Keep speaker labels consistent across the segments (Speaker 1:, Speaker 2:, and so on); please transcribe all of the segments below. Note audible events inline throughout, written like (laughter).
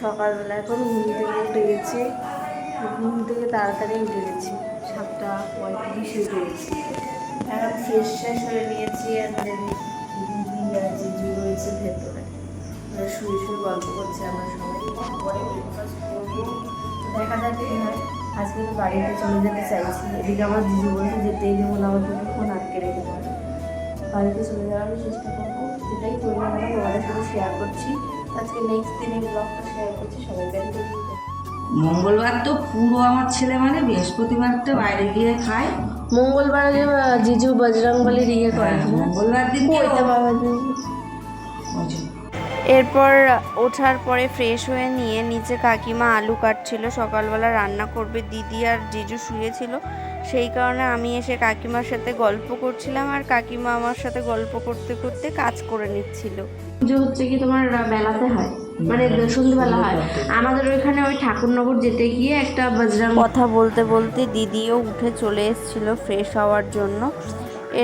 Speaker 1: সকালবেলা এখন ঘুম থেকে গেছি। ঘুম থেকে তাড়াতাড়ি উঠে গেছি। সাতটা পঁয়ত্রিশে উঠে গেছি। এখন ফ্রেশ ফ্রেশ হয়ে নিয়েছি আর দিদি আর জিজু রয়েছে ভেতরে। ওরা শুয়ে শুয়ে গল্প করছে আমরা সবাই। পরে ব্রেকফাস্ট করব। দেখা যাক কি হয়। আজকে তো বাড়িতে চলে যেতে চাইছি। এদিকে আমার জিজু বলছে যেতেই দেবো না আমার দুটো ফোন আটকে রেখে দেবো বাড়িতে চলে যাওয়ার চেষ্টা করব। যেটাই করি না কেন তোমাদের সাথে শেয়ার করছি। আজকে নেক্সট দিনের ব্লগটা শেয়ার করছি সবাই ব্যাংকে
Speaker 2: মঙ্গলবার তো পুরো আমার ছেলে মানে বৃহস্পতিবারটা বাইরে গিয়ে খায়।
Speaker 1: মঙ্গলবার জিজু বজরং বলি ইয়ে করে।
Speaker 2: মঙ্গলবার দিন
Speaker 3: এরপর ওঠার পরে ফ্রেশ হয়ে নিয়ে নিচে কাকিমা আলু কাটছিল সকালবেলা রান্না করবে দিদি আর জিজু শুয়েছিল। সেই কারণে আমি এসে কাকিমার সাথে গল্প করছিলাম আর কাকিমা আমার সাথে গল্প করতে করতে কাজ করে নিচ্ছিল।
Speaker 1: পুজো হচ্ছে কি তোমার বেলাতে হয়। মানে সন্ধ্যেবেলা হয়। আমাদের ওইখানে ওই ঠাকুরনগর যেতে গিয়ে একটা বজরং
Speaker 3: কথা বলতে বলতে দিদিও উঠে চলে এসেছিল ফ্রেশ হওয়ার জন্য।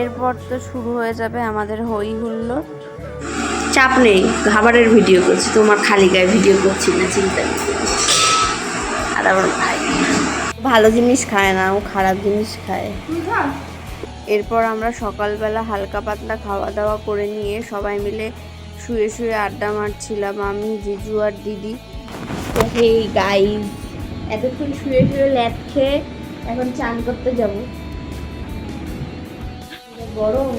Speaker 3: এরপর তো শুরু হয়ে যাবে আমাদের হই হুল্লোড়।
Speaker 1: চাপ নেই। খাবারের ভিডিও করছি। তোমার খালি গায়ে ভিডিও করছি না চিন্তা নেই। আর আমার ভাই
Speaker 3: ভালো জিনিস খায় না ও খারাপ জিনিস খায়। এরপর আমরা সকালবেলা হালকা পাতলা খাওয়া দাওয়া করে নিয়ে সবাই মিলে শুয়ে শুয়ে আড্ডা মারছিলাম আমি জিজু আর দিদি।
Speaker 1: তো হেই গাইস এতক্ষণ শুয়ে শুয়ে ল্যাদ খেয়ে এখন চান করতে যাব। গরম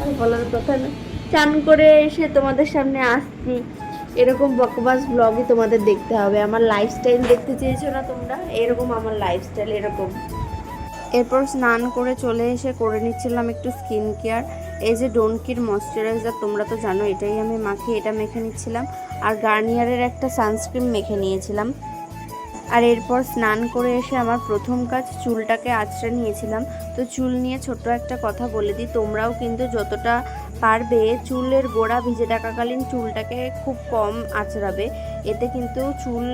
Speaker 1: আর বলার কথা না। চান করে এসে তোমাদের সামনে আসছি। এরকম বকবাস ব্লগই তোমাদের দেখতে হবে। আমার লাইফস্টাইল দেখতে চেয়েছো না তোমরা? এরকম আমার লাইফস্টাইল এরকম।
Speaker 3: এরপর স্নান করে চলে এসে করে নিচ্ছিলাম একটু স্কিন কেয়ার এই যে ডোনকির ময়শ্চারাইজার তোমরা তো জানো, এটাই আমি মাখি এটা মেখে নিচ্ছিলাম। আর গার্নিয়ারের একটা সানস্ক্রিন মেখে নিয়েছিলাম। আর এরপর স্নান করে এসে আমার প্রথম কাজ, চুলটাকে আঁচড়ে নিয়েছিলাম। তো চুল নিয়ে ছোট্ট একটা কথা বলে দিই, তোমরাও কিন্তু যতটা পারবে চুলের গোড়া ভিজে থাকাকালীন চুলটাকে খুব কম আঁচড়াবে। এতে কিন্তু চুল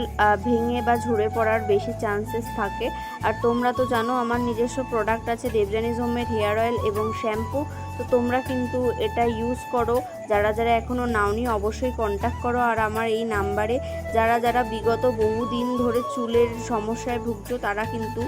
Speaker 3: ভেঙে বা ঝরে পড়ার বেশি চান্সেস থাকে। আর তোমরা তো জানো, আমার নিজস্ব প্রোডাক্ট আছে দেবজানিজ হোমের হেয়ার অয়েল এবং শ্যাম্পু তো তোমরা কিন্তু এটা ইউজ করো। যারা যারা এখনও নাওনি, অবশ্যই কন্ট্যাক্ট করো। আর আমার এই নাম্বারে যারা যারা বিগত বহুদিন ধরে চুলের সমস্যায় ভুগছো, তারা কিন্তু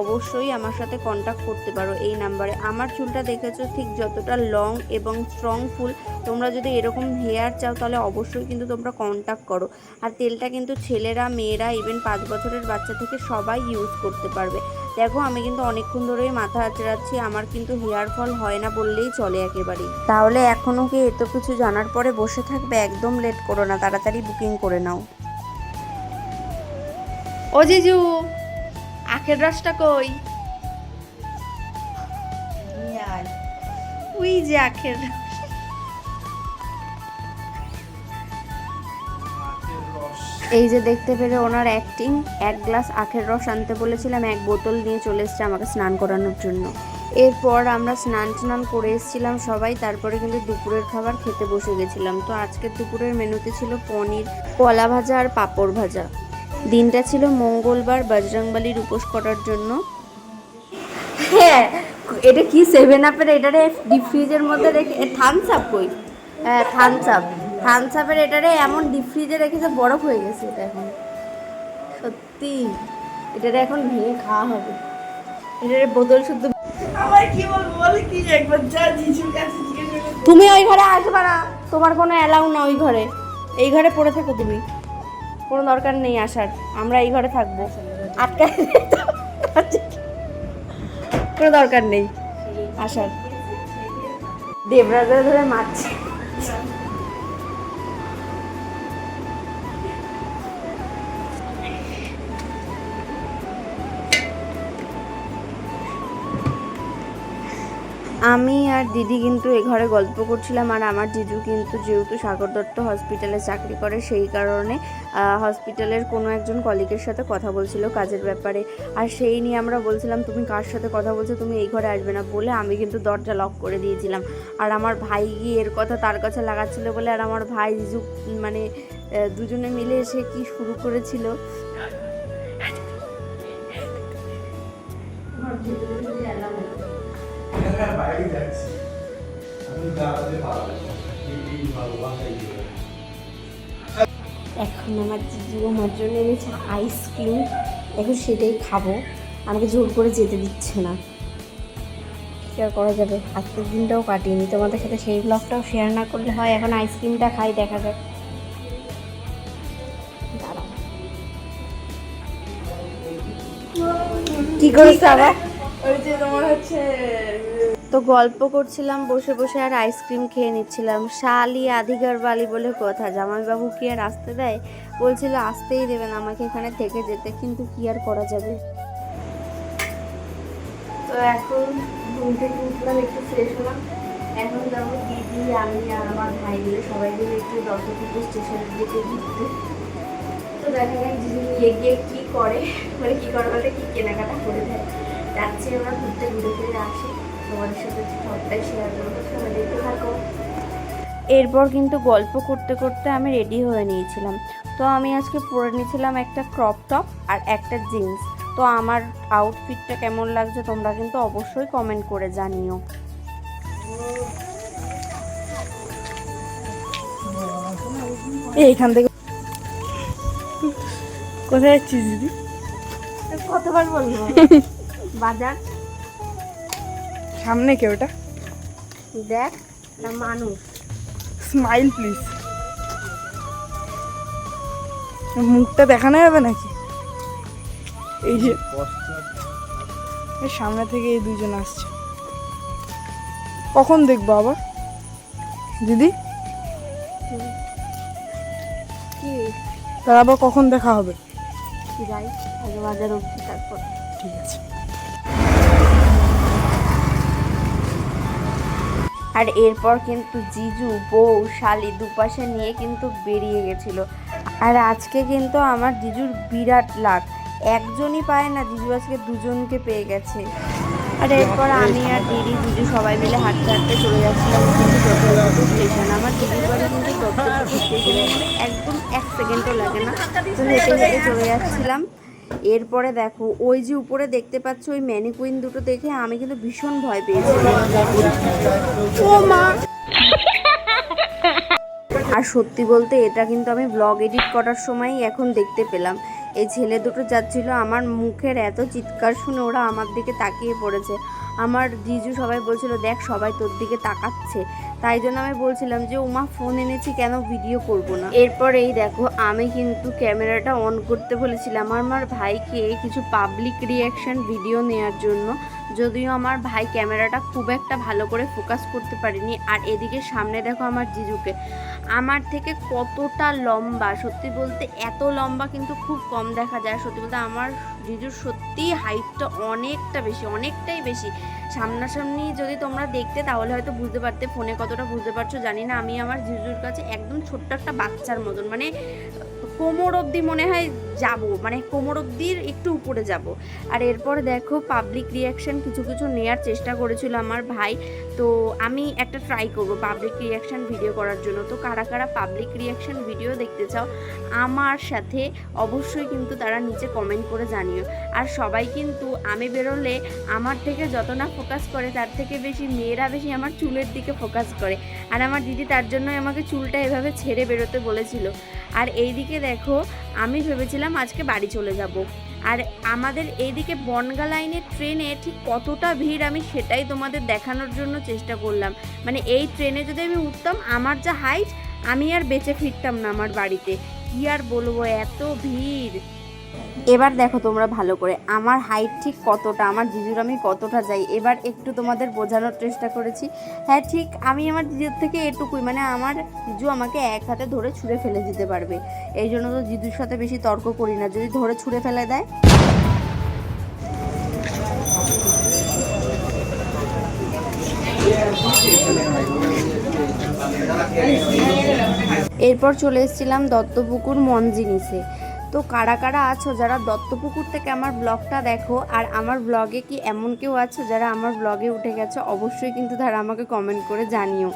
Speaker 3: অবশ্যই আমার সাথে কন্ট্যাক্ট করতে পারো এই নাম্বারে আমার চুলটা দেখেছ ঠিক যতটা লং এবং স্ট্রং ফুল। তোমরা যদি এরকম হেয়ার চাও, তাহলে অবশ্যই কিন্তু তোমরা কন্ট্যাক্ট করো। আর তেলটা কিন্তু ছেলেরা, মেয়েরা ইভেন পাঁচ বছরের বাচ্চা থেকে সবাই ইউজ করতে পারবে। দেখো আমি কিন্তু অনেকক্ষণ ধরেই মাথা আঁচড়াচ্ছি আমার কিন্তু হেয়ার ফল হয় না বললেই চলে একেবারেই তাহলে এখনও কি এত কিছু জানার পরে বসে থাকবে? একদম লেট করো না তাড়াতাড়ি বুকিং করে নাও।
Speaker 1: ও জিজু আখের রসটা কই?
Speaker 3: উই যে আখের। এই যে দেখতে পেরে ওনার অ্যাক্টিং এক গ্লাস আখের রস আনতে বলেছিলাম, এক বোতল নিয়ে চলে এসছে আমাকে স্নান করানোর জন্য। এরপর আমরা স্নান স্নান করে এসেছিলাম সবাই, তারপরে কিন্তু দুপুরের খাবার খেতে বসে গেছিলাম। তো আজকের দুপুরের মেনুতে ছিল পনির, কলা ভাজা আর পাঁপড় ভাজা। দিনটা ছিল মঙ্গলবার বজরংবালির উপোস করার জন্য।
Speaker 1: হ্যাঁ এটা কি সেভেন আপের এটা ডিপ ফ্রিজের মধ্যে রেখে থামস আপ কই? হ্যাঁ থামস আপ থামস আপের এটারে এমন ডিপ ফ্রিজে রেখেছে বরফ হয়ে গেছে এটা এখন। সত্যি এটারে এখন ভেঙে খাওয়া হবে। এটারে বোতল শুদ্ধ তুমি ওই ঘরে আসবে না। তোমার কোনো অ্যালাউ না ওই ঘরে। এই ঘরে পড়ে থাকো তুমি। কোনো দরকার নেই আসার। আমরা এই ঘরে থাকব। আটকায় কোনো দরকার নেই আসার। দেবরাজের ধরে মারছে।
Speaker 3: আমি আর দিদি কিন্তু এ ঘরে গল্প করছিলাম আর আমার জিজু কিন্তু যেহেতু সাগর দত্ত হসপিটালে চাকরি করে, সেই কারণে হসপিটালের কোনো একজন কলিগের সাথে কথা বলছিল কাজের ব্যাপারে। আর সেই নিয়ে আমরা বলছিলাম, তুমি কার সাথে কথা বলছো? তুমি এই ঘরে আসবে না, বলে আমি কিন্তু দরজা লক করে দিয়েছিলাম। আর আমার ভাই গিয়ে এর কথা তার কাছে লাগাচ্ছিল বলে আর আমার ভাই, জিজু মানে দুজনে মিলে এসে কি শুরু করেছিল?
Speaker 4: বাইরে যাচ্ছি। আমি দাঁড়াতে পারব এই
Speaker 1: এখন আমার জিজু আমার জন্য এনেছে আইসক্রিম এখন সেটাই খাব। আমাকে জোর করে যেতে দিচ্ছে না। কী আর করা যাবে? আজকের দিনটাও কাটিনি। তোমাদের সাথে সেই ব্লগটাও শেয়ার না করলে হয়। এখন আইসক্রিমটা খাই দেখা যাক। দাঁড়াও। কি করিস আবার?
Speaker 5: ওই যে তোমার হচ্ছে
Speaker 3: তো গল্প করছিলাম, বসে বসে আর আইসক্রিম খেয়ে নিচ্ছিলাম। শালি আধিকার বালি বলে কথা, জামাইবাবু কি আর আসতে দেয়? বলছিল, আসতেই দেবেন আমাকে এখানে থেকে যেতে, কিন্তু কি আর করা যাবে? তো এখন ঘুম থেকে উঠলাম, একটু ফ্রেশ হলাম। এখন যাব দিদি, আমি আর আমার ভাই মিলে সবাই মিলে একটু দত্তপুকুর স্টেশনের দিকে ঘুরতে। তো দেখা যাক দিদি নিয়ে গিয়ে কী করে মানে কী করে বলতে, কী কেনাকাটা করে দেয়। যাচ্ছি আমরা, ঘুরতে, ঘুরে ফিরে আসি। তোমাদের সাথে সবটাই শেয়ার করব সবাই দেখতে থাকো। এরপর কিন্তু গল্প করতে করতে আমি রেডি হয়ে নিয়েছিলাম। তো আমি আজকে পরে নিয়েছিলাম একটা ক্রপ টপ আর একটা জিন্স তো আমার আউটফিটটা কেমন লাগছে তোমরা কিন্তু অবশ্যই কমেন্ট করে জানিও।
Speaker 5: এইখান থেকে কোথায় যাচ্ছিস দিদি?
Speaker 3: কতবার বলব? বাজার (laughs)
Speaker 5: সামনে কে ওটা?
Speaker 3: দেখ না মানুষ।
Speaker 5: স্মাইল প্লিজ মুখটা দেখানো যাবে নাকি? এই যে এই সামনে থেকে এই দুজন আসছে। কখন দেখব আবার? দিদি? তার আবার কখন দেখা হবে?
Speaker 3: যাই আগে বাজার অবধি তারপর।
Speaker 5: ঠিক আছে।
Speaker 3: আর এরপর কিন্তু জিজু, বউ, শালি দুপাশে নিয়ে কিন্তু বেরিয়ে গেছিল। আর আজকে কিন্তু আমার জিজুর বিরাট লাগ। একজনই পায় না, জিজু আজকে দুজনকে পেয়ে গেছে। আর এরপর আমি আর দিদি জিজু সবাই মিলে হাঁটতে হাঁটতে চলে যাচ্ছিলাম কিন্তু স্টেশন আমার দিদির বাড়ি কিন্তু স্টেশনে একদম এক সেকেন্ডও লাগে না। তো হেঁটে হেঁটে চলে যাচ্ছিলাম। এরপরে দেখো, ওই যে উপরে দেখতে পাচ্ছ ওই ম্যানিকুইন দুটো দেখে আমি কিন্তু ভীষণ ভয় মা! আর সত্যি বলতে এটা কিন্তু আমি ব্লগ এডিট করার সময়ই এখন দেখতে পেলাম। এই ছেলে দুটো যাচ্ছিল, আমার মুখের এত চিৎকার শুনে ওরা আমার দিকে তাকিয়ে পড়েছে। আমার জিজু সবাই বলছিল, দেখ, সবাই তোর দিকে তাকাচ্ছে। তাই জন্য আমি বলছিলাম যে, উমা ফোন এনেছি কেন? ভিডিও করব না। এরপর এই দেখো, আমি কিন্তু ক্যামেরাটা অন করতে বলেছিলাম। আমার ভাইকে কিছু পাবলিক রিয়াকশান ভিডিও নেওয়ার জন্য যদিও আমার ভাই ক্যামেরাটা খুব একটা ভালো করে ফোকাস করতে পারিনি। আর এদিকে সামনে দেখো আমার জিজুকে। আমার থেকে কতটা লম্বা, সত্যি বলতে এত লম্বা কিন্তু খুব কম দেখা যায়। সত্যি বলতে আমার জিজুর সত্যি হাইটটা অনেকটা বেশি, অনেকটাই বেশি। সামনাসামনি যদি তোমরা দেখতে, তাহলে হয়তো বুঝতে পারতে ফোনে কতটা বুঝতে পারছ, জানি না। আমি আমার জিজুর কাছে একদম ছোট্ট একটা বাচ্চার মতন মানে কোমর অবধি মনে হয় যাব মানে কোমর অবধির একটু উপরে যাব। আর এরপর দেখো পাবলিক রিয়াকশন কিছু কিছু নেয়ার চেষ্টা করেছিল আমার ভাই। তো আমি একটা ট্রাই করব পাবলিক রিয়াকশন ভিডিও করার জন্য। তো কারা কারা পাবলিক রিয়াকশন ভিডিও দেখতে চাও, আমার সাথে অবশ্যই কিন্তু তারা নিচে কমেন্ট করে জানিও। আর সবাই কিন্তু আমি বেরোলে আমার থেকে যত না ফোকাস করে, তার থেকে বেশি মেয়েরা বেশি আমার চুলের দিকে ফোকাস করে। আর আমার দিদি তার জন্যই আমাকে চুলটা এভাবে ছেড়ে বেরোতে বলেছিল। আর এইদিকে দেখো আমি ভেবেছিলাম আজকে বাড়ি চলে যাব। আর আমাদের এইদিকে বনগা লাইনের ট্রেনে ঠিক কতটা ভিড় আমি সেটাই তোমাদের দেখানোর জন্য চেষ্টা করলাম। মানে এই ট্রেনে যদি আমি উঠতাম, আমার যা হাইট আমি আর বেঁচে ফিরতাম না আমার বাড়িতে। কি আর বলব, এত ভিড়। এবার দেখো তোমরা ভালো করে, আমার হাইট ঠিক কতটা, আমার জিজুর আমি কতটা যাই, এবার একটু তোমাদের বোঝানোর চেষ্টা করেছি। হ্যাঁ ঠিক আমি আমার জিজুর থেকে এটুকুই মানে আমার জিজু আমাকে এক হাতে ধরে ছুঁড়ে ফেলে দিতে পারবে। এই জন্য তো জিজুর সাথে বেশি তর্ক করি না, যদি ধরে ছুঁড়ে ফেলে দেয়। এরপর চলে এসেছিলাম দত্তপুকুর মন জিনিসে তো কারা কারা আছো? যারা দত্তপুকুর থেকে আমার ব্লগটা দেখো, আর আমার ব্লগে কি এমন কেউ আছো? যারা আমার ব্লগে উঠে গেছো, অবশ্যই কিন্তু তারা আমাকে কমেন্ট করে জানিও,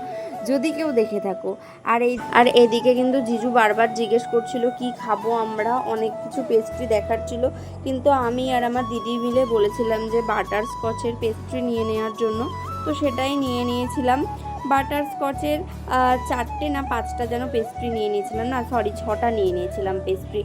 Speaker 3: যদি কেউ দেখে থাকো। আর এই, আর এদিকে কিন্তু জিজু বারবার জিজ্ঞেস করছিল, কি খাব আমরা? অনেক কিছু পেস্ট্রি দেখার ছিল। কিন্তু আমি আর আমার দিদি মিলে বলেছিলাম যে বাটার স্কচের পেস্ট্রি নিয়ে নেওয়ার জন্য। তো সেটাই নিয়ে নিয়েছিলাম। বাটার স্কচের চারটে না পাঁচটা যেন পেস্ট্রি নিয়ে নিয়েছিলাম না সরি ছটা নিয়ে নিয়েছিলাম পেস্ট্রি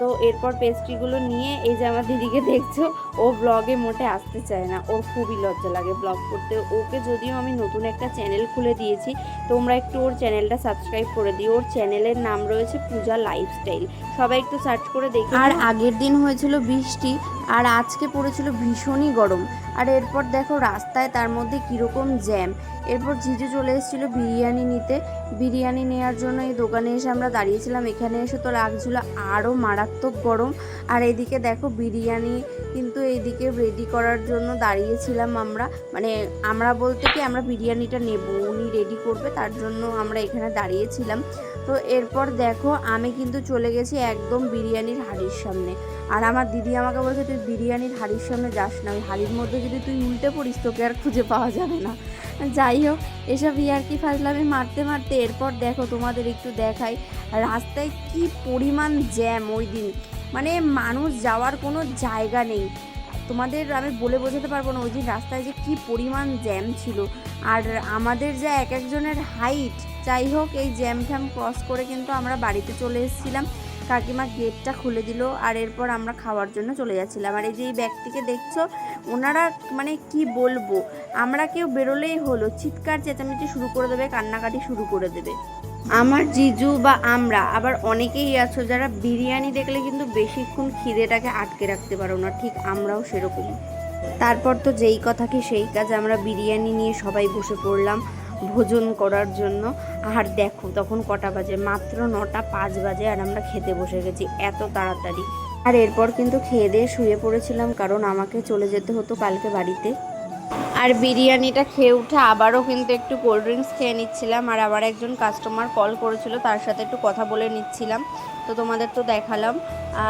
Speaker 3: তো এরপর পেস্ট্রিগুলো নিয়ে এই যে আমার দিদিকে দেখছ ও ব্লগে মোটে আসতে চায় না ওর খুবই লজ্জা লাগে ব্লগ করতে। ওকে যদিও আমি নতুন একটা চ্যানেল খুলে দিয়েছি তোমরা একটু ওর চ্যানেলটা সাবস্ক্রাইব করে দিও। ওর চ্যানেলের নাম রয়েছে পূজা লাইফস্টাইল সবাই একটু সার্চ করে দেখি আর আগের দিন হয়েছিল বৃষ্টি আর আজকে পড়েছিল ভীষণই গরম। আর এরপর দেখো রাস্তায় তার মধ্যে কীরকম জ্যাম। এরপর জিজু চলে এসেছিল বিরিয়ানি নিতে। বিরিয়ানি নেওয়ার জন্য এই দোকানে এসে আমরা দাঁড়িয়েছিলাম। এখানে এসে তো লাগছিল আরও মারাত্মক গরম। আর এইদিকে দেখো বিরিয়ানি কিন্তু এইদিকে রেডি করার জন্য দাঁড়িয়েছিলাম আমরা। মানে আমরা বলতে কি আমরা বিরিয়ানিটা নেব, উনি রেডি করবে, তার জন্য আমরা এখানে দাঁড়িয়েছিলাম। তো এরপর দেখো আমি কিন্তু চলে গেছি একদম বিরিয়ানির হাঁড়ির সামনে। আর আমার দিদি আমাকে বলছে, তুই বিরিয়ানির হাঁড়ির সামনে যাস না, ওই হাঁড়ির মধ্যে যদি তুই উল্টে পড়িস, তোকে আর খুঁজে পাওয়া যাবে না। যাই হোক এসব ইয়ার্কি ফাজলামি মারতে মারতে এরপর দেখো তোমাদের একটু দেখাই, রাস্তায় কি পরিমাণ জ্যাম ওই দিন। মানে মানুষ যাওয়ার কোনো জায়গা নেই। তোমাদের আমি বলে বোঝাতে পারব না, ওই দিন রাস্তায় যে কি পরিমাণ জ্যাম ছিল। আর আমাদের যা এক একজনের হাইট যাই হোক, এই জ্যাম ফ্যাম ক্রস করে কিন্তু আমরা বাড়িতে চলে এসেছিলাম। কাকিমা গেটটা খুলে দিল আর এরপর আমরা খাওয়ার জন্য চলে যাচ্ছিলাম। আর এই যে এই ব্যক্তিকে দেখছ, ওনারা মানে কি বলব? আমরা কেউ বেরোলেই হলো, চিৎকার চেঁচামেচি শুরু করে দেবে, কান্নাকাটি শুরু করে দেবে। আমার জিজু বা আমরা, আবার অনেকেই আছো যারা বিরিয়ানি দেখলে কিন্তু বেশিক্ষণ খিদেটাকে আটকে রাখতে পারো না, ঠিক আমরাও সেরকম। তারপর তো যেই কথা কি সেই কাজ, আমরা বিরিয়ানি নিয়ে সবাই বসে পড়লাম। ভোজন করার জন্য। আর দেখো, তখন কটা বাজে? মাত্র নটা পাঁচ বাজে আর আমরা খেতে বসে গেছি এত তাড়াতাড়ি। আর এরপর কিন্তু খেয়ে দিয়ে শুয়ে পড়েছিলাম কারণ আমাকে চলে যেতে হতো কালকে বাড়িতে। আর বিরিয়ানিটা খেয়ে উঠে আবারও কিন্তু একটু কোল্ড ড্রিঙ্কস খেয়ে নিচ্ছিলাম। আর আবার একজন কাস্টমার কল করেছিল, তার সাথে একটু কথা বলে নিচ্ছিলাম। তো তোমাদের তো দেখালাম।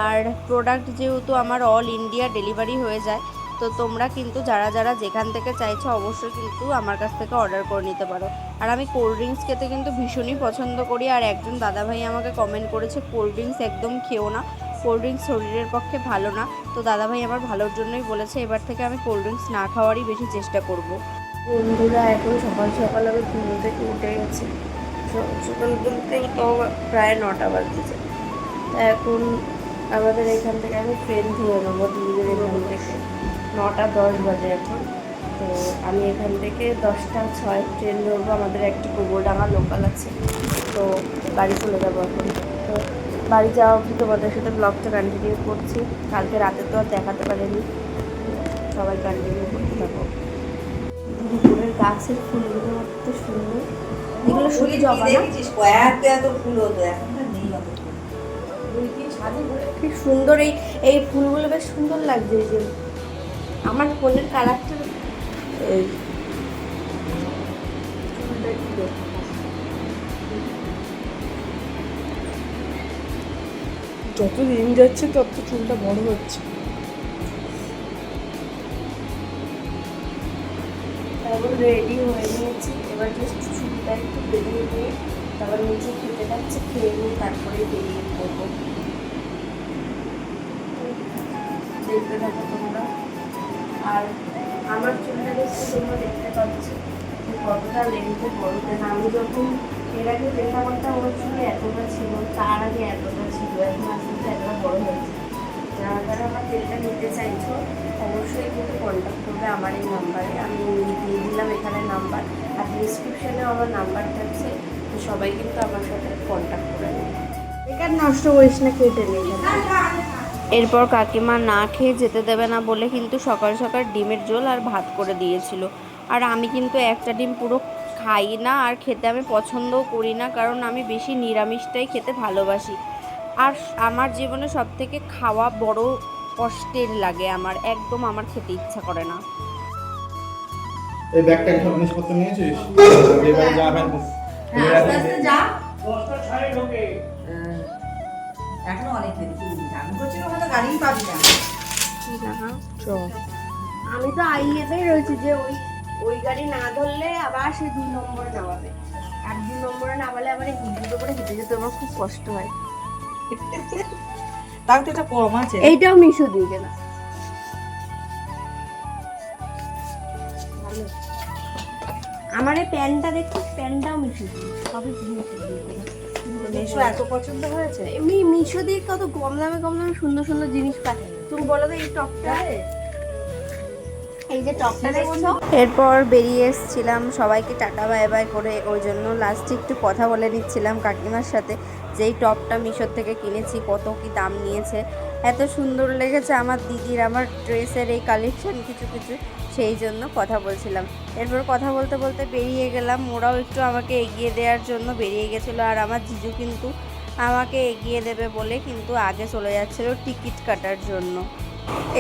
Speaker 3: আর প্রোডাক্ট যেহেতু আমার অল ইন্ডিয়া ডেলিভারি হয়ে যায় তো তোমরা কিন্তু যারা যারা যেখান থেকে চাইছো অবশ্যই কিন্তু আমার কাছ থেকে অর্ডার করে নিতে পারো। আর আমি কোল্ড ড্রিঙ্কস খেতে কিন্তু ভীষণই পছন্দ করি, আর একজন দাদাভাই আমাকে কমেন্ট করেছে কোল্ড ড্রিঙ্কস একদম খেও না কোল্ড ড্রিঙ্কস শরীরের পক্ষে ভালো না। তো দাদাভাই আমার ভালোর জন্যই বলেছে, এবার থেকে আমি কোল্ড ড্রিঙ্কস না খাওয়ারই বেশি চেষ্টা করব। বন্ধুরা, এখন সকাল সকাল আমি ঘুম থেকে উঠে গেছি সকাল বলতে তো প্রায় নটা বাজতেছে। তা এখন আমাদের এখান থেকে আমি ট্রেন ধরে নেব দিদিদের এখান থেকে নটা দশ বাজে এখন। তো আমি এখান থেকে দশটা ছয় ট্রেন ধরবো আমাদের একটি গোবরডাঙ্গা লোকাল আছে। তো বাড়ি চলে যাব এখন। তো বাড়ি যাওয়া অবধি তোমাদের সাথে ব্লগটা কন্টিনিউ করছি। কালকে রাতে তো আর দেখাতে পারিনি। সবাই কন্টিনিউ করতে থাকো। দুপুরের গাছের ফুলগুলো এত সুন্দর। এগুলো শুধু জবা না?
Speaker 2: এত এত ফুল হতো এখন নেই অত
Speaker 3: কি সুন্দর এই এই ফুলগুলো বেশ সুন্দর লাগছে এই যে। আমার ফোনের কালারটা
Speaker 5: যত দিন যাচ্ছে তত চুলটা বড় হচ্ছে।
Speaker 1: তারপর রেডি হয়ে নিয়েছি। এবার জাস্ট চুলটা একটু বেরিয়ে নিয়ে তারপর নিচে খেতে যাচ্ছে খেয়ে নিয়ে তারপরে বেরিয়ে পড়ব। দেখতে থাকো তোমরা। আর আমার চুলটা দেখতে তোমরা দেখতে পাচ্ছ যে কতটা লেন্থে বড়। কেন আমি যখন এর আগে দেখা করতাম ওর চুল এতটা ছিল, তার আগে এতটা ছিল, এখন আস্তে এতটা বড় হয়েছে যারা যারা আমার তেলটা নিতে চাইছো, অবশ্যই কিন্তু কন্ট্যাক্ট করবে আমার এই নাম্বারে। আমি দিয়ে দিলাম এখানে নাম্বার আর ডিসক্রিপশানেও আমার নাম্বার থাকছে, তো সবাই কিন্তু আমার সাথে কন্ট্যাক্ট করে নেবে। বেকার নষ্ট করিস না, কেটে নেবে
Speaker 3: এরপর কাকিমা না খেয়ে যেতে দেবে না বলে কিন্তু সকাল সকাল ডিমের ঝোল আর ভাত করে দিয়েছিল। আর আমি কিন্তু একটা ডিম পুরো খাই না আর খেতে আমি পছন্দও করি না কারণ আমি বেশি নিরামিষটাই খেতে ভালোবাসি। আর আমার জীবনে সব থেকে খাওয়া বড় কষ্টের লাগে আমার একদম আমার খেতে ইচ্ছা করে না।
Speaker 4: এই ব্যাগটা সব জিনিসপত্র নিয়েছিস?
Speaker 2: যা হ্যাঁ, এখনও অনেক দেরি আমি বলছি ওখানে গাড়িই পাবি না।
Speaker 3: আমি তো আইএতেই রয়েছি যে ওই ওই গাড়ি না ধরলে আবার সে দুই নম্বরে নামাবে। আর দুই নম্বরে নামালে আবার এই হিন্দুর উপরে হেঁটে যেতে আমার খুব কষ্ট হয়।
Speaker 2: তাও তো এটা কম আছে।
Speaker 3: এইটাও মিশো দিয়ে কেনা আমার এই প্যান্টটা দেখছিস? প্যান্টটাও মিশু সবই মিশু
Speaker 1: মিশো এত পছন্দ হয়েছে?
Speaker 3: এমনি মিশো দিয়ে কত কম দামে কম দামে সুন্দর সুন্দর জিনিস পায় তুমি বলো তো এই টপটা। এই যে টপটা দেখছ? এরপর বেরিয়ে এসেছিলাম সবাইকে টাটা বাই বাই করে। ওই জন্য লাস্টে একটু কথা বলে নিচ্ছিলাম কাকিমার সাথে যে এই টপটা মিশোর থেকে কিনেছি কত কি দাম নিয়েছে। এত সুন্দর লেগেছে আমার দিদির আমার ড্রেসের এই কালেকশন কিছু কিছু। সেই জন্য কথা বলছিলাম। এরপর কথা বলতে বলতে বেরিয়ে গেলাম। ওরাও একটু আমাকে এগিয়ে দেওয়ার জন্য বেরিয়ে গেছিল আর আমার জিজু কিন্তু আমাকে এগিয়ে দেবে বলে কিন্তু আগে চলে যাচ্ছিল টিকিট কাটার জন্য।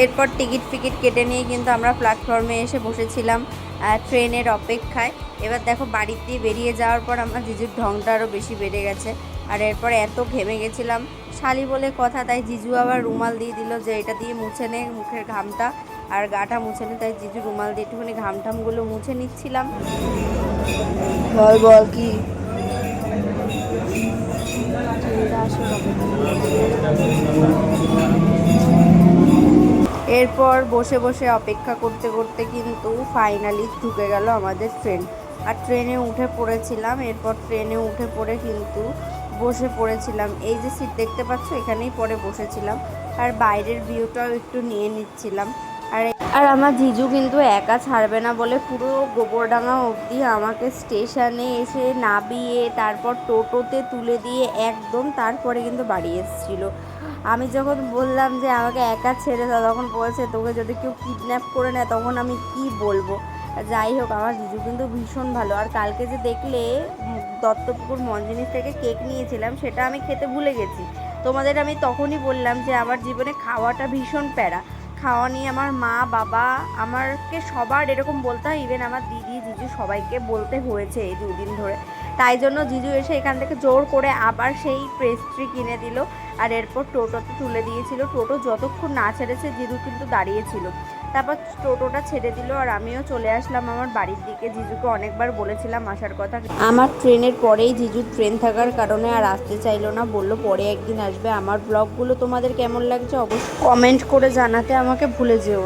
Speaker 3: এরপর টিকিট ফিকিট কেটে নিয়ে কিন্তু আমরা প্ল্যাটফর্মে এসে বসেছিলাম ট্রেনের অপেক্ষায়। এবার দেখো বাড়ির দিয়ে বেরিয়ে যাওয়ার পর আমার জিজুর ঢংটা আরও বেশি বেড়ে গেছে। আর এরপর এত ঘেমে গেছিলাম। শালি বলে কথা, তাই জিজু আবার রুমাল দিয়ে দিল যে এটা দিয়ে মুছে নে, মুখের ঘামটা। আর গাটা মুছে নে তাই জিজু রুমাল দিয়ে একটুখানি ঘাম টামগুলো মুছে নিচ্ছিলাম।
Speaker 5: বল বল কি?
Speaker 3: এরপর বসে বসে অপেক্ষা করতে করতে কিন্তু ফাইনালি ঢুকে গেল আমাদের ট্রেন আর ট্রেনে উঠে পড়েছিলাম এরপর ট্রেনে উঠে পড়ে কিন্তু বসে পড়েছিলাম। এই যে সিট দেখতে পাচ্ছ এখানেই পরে বসেছিলাম। আর বাইরের ভিউটাও একটু নিয়ে নিচ্ছিলাম। আর আর আমার জিজু কিন্তু একা ছাড়বে না বলে পুরো গোবরডাঙ্গা অবধি আমাকে স্টেশনে এসে নামিয়ে তারপর টোটোতে তুলে দিয়ে একদম তারপরে কিন্তু বাড়ি এসেছিল। আমি যখন বললাম যে আমাকে একা ছেড়ে দাও, তখন বলছে, তোকে যদি কেউ কিডন্যাপ করে নেয়, তখন আমি কি বলব? যাই হোক, আমার জিজু কিন্তু ভীষণ ভালো। আর কালকে যে দেখলে, দত্তপুকুর মঞ্জিনিস থেকে কেক নিয়েছিলাম, সেটা আমি খেতে ভুলে গেছি। তোমাদের আমি তখনই বললাম যে আমার জীবনে খাওয়াটা ভীষণ প্যারা। খাওয়া নিয়ে আমার মা, বাবা আমারকে সবার এরকম বলতে হয়। ইভেন আমার দিদি, জিজু সবাইকে বলতে হয়েছে এই দুদিন ধরে। তাই জন্য জিজু এসে এখান থেকে জোর করে আবার সেই পেস্ট্রি কিনে দিল। আর এরপর টোটোতে তুলে দিয়েছিল। টোটো যতক্ষণ না ছেড়েছে, জিজু কিন্তু দাঁড়িয়েছিল তারপর টোটোটা ছেড়ে দিল আর আমিও চলে আসলাম আমার বাড়ির দিকে। জিজুকে অনেকবার বলেছিলাম আসার কথা। আমার ট্রেনের পরেই জিজুর ট্রেন থাকার কারণে আর আসতে চাইলো না, বলল পরে একদিন আসবে। আমার ব্লগগুলো তোমাদের কেমন লাগছে অবশ্যই কমেন্ট করে জানাতে আমাকে ভুলে যেও